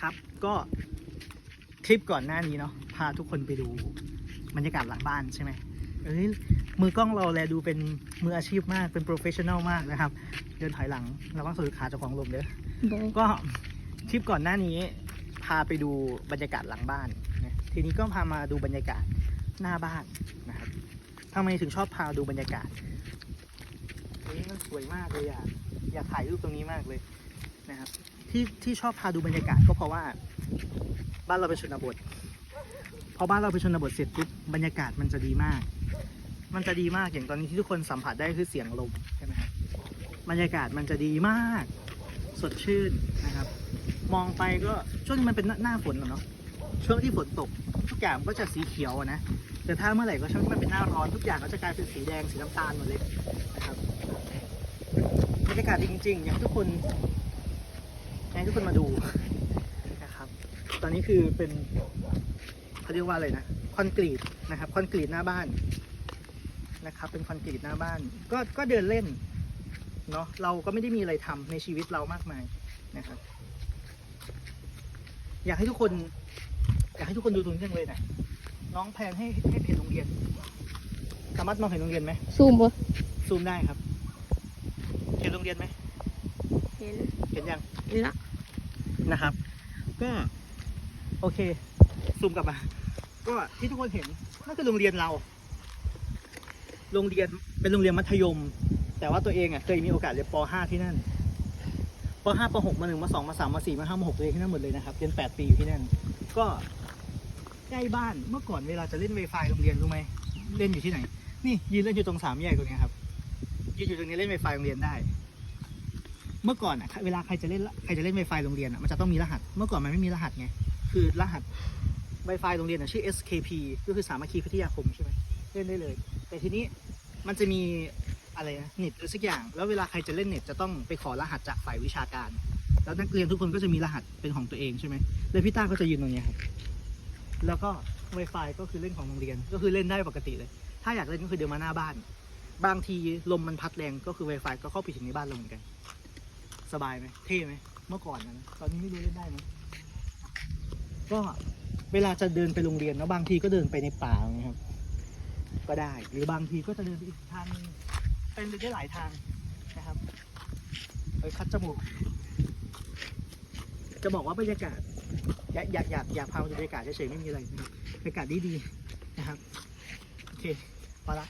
ครับ ก็คลิปก่อนหน้านี้เนาะพาทุกคนไปดูบรรยากาศหลังบ้านใช่ไหมเอ้ยมือกล้องเราแลดูเป็นมืออาชีพมากเป็นโปรเฟชชั่นแนลมากนะครับ เดินถอยหลังระวังสะดุดขาเจ้าของลมเด้อบอกก็คลิปก่อนหน้านี้ พาไปดูบรรยากาศหลังบ้านนะทีนี้ก็พามาดูบรรยากาศหน้าบ้านนะครับทำไมถึงชอบพาดูบรรยากาศนี่มันสวยมากเลยอะอยากถ่ายรูปตรงนี้มากเลย นะครับ ที่ที่ชอบพาดูบรรยากาศก็เพราะว่า บ้านเราเป็นชนบทพอบ้านเราเป็นชนบทเสร็จปุ๊บบรรยากาศมันจะดีมาก มันจะดีมากอย่างตอนนี้ที่ทุกคนสัมผัสได้คือเสียงลมใช่ไหมครับบรรยากาศมันจะดีมาก สดชื่นนะครับ มองไปก็ช่วงนี้มันเป็นหน้าหน้าฝนเนาะช่วงที่ฝนตกทุกอย่างก็จะสีเขียวนะแต่ถ้าเมื่อไหร่ก็ช่วงที่มันเป็นหน้าร้อนทุกอย่างก็จะกลายเป็นสีแดงสีน้ำตาลหมดเลยนะครับบรรยากาศจริงๆอยากให้ทุกคน ให้ทุกคนมาดูนะครับ ตอนนี้คือเป็นเขาเรียกว่าอะไรนะคอนกรีตนะครับคอนกรีตหน้าบ้านนะครับ เป็นคอนกรีตหน้าบ้าน ก็ก็เดินเล่นเนาะเราก็ไม่ได้มีอะไรทำในชีวิตเรามากมายนะครับ อยากให้ทุกคน อยากให้ทุกคนดูตรงนี้จังเลยนะน้องแพนให้ให้เห็นโรงเรียน สามารถมองเห็นโรงเรียนไหมซูมบ่ซูมได้ครับ เห็นโรงเรียนไหมเห็นเห็นยังเห็นละนะครับ ก็โอเคซูมกลับมา ก็ที่ทุกคนเห็นนั่นคือโรงเรียนเรา โรงเรียนเป็นโรงเรียนมัธยม แต่ว่าตัวเองอะเคยมีโอกาสเรียนป .5 ที่นั่นป .5 ป .6 มา1มา2มา3มา4มา5มา6เรียนที่นั่นหมดเลยนะครับเรียน8ปีอยู่ที่นั่น ก็ใกล้บ้านเมื่อก่อนเวลาจะเล่นไวไฟโรงเรียนรู้ไหมเล่นอยู่ที่ไหน นี่ยืนเล่นอยู่ตรงสามแยกตรงเนี้ยครับยืนอยู่ตรงนี้เล่นไวไฟโรงเรียนได้ เมื่อก่อนอะเวลาใครจะเล่นใครจะเล่นไวไฟโรงเรียนอะมันจะต้องมีรหัส เมื่อก่อนมันไม่มีรหัสไงคือรหัส Wi-Fi โรงเรียนอะชื่อ SKP ก็คือสามัคคีพิทยาคมใช่ไหมเล่นได้เลย แต่ทีนี้มันจะมีอะไรนะเน็ตหรือสักอย่าง แล้วเวลาใครจะเล่นเน็ตจะต้องไปขอรหัสจากฝ่ายวิชาการ แล้วนักเรียนทุกคนก็จะมีรหัสเป็นของตัวเองใช่ไหมแล้วพี่ต้าก็จะยืนตรงนี้ครับแล้วก็ Wi-Fi ก็คือเล่นของโรงเรียนก็คือเล่นได้ปกติเลย ถ้าอยากเล่นก็คือเดินมาหน้าบ้าน บางทีลมมันพัดแรงก็คือ Wi-Fi ก็เข้าไปถึงในบ้านเราเหมือนกัน สบายไหมเท่ไหมเมื่อก่อนนะ ตอนนี้ไม่รู้เล่นได้ไหมก็เวลาจะเดินไปโรงเรียนแล้วบางทีก็เดินไปในป่าอย่างเงี้ยครับ ก็ได้ หรือบางทีก็จะเดินไปอีกทางเป็นไปได้หลายทางนะครับไปคัดจมูก จะบอกว่าบรรยากาศ อยากอยากอยากอยากพาบรรยากาศเฉยๆไม่มีอะไรนะครับบรรยากาศดีๆนะครับ โอเคพอละ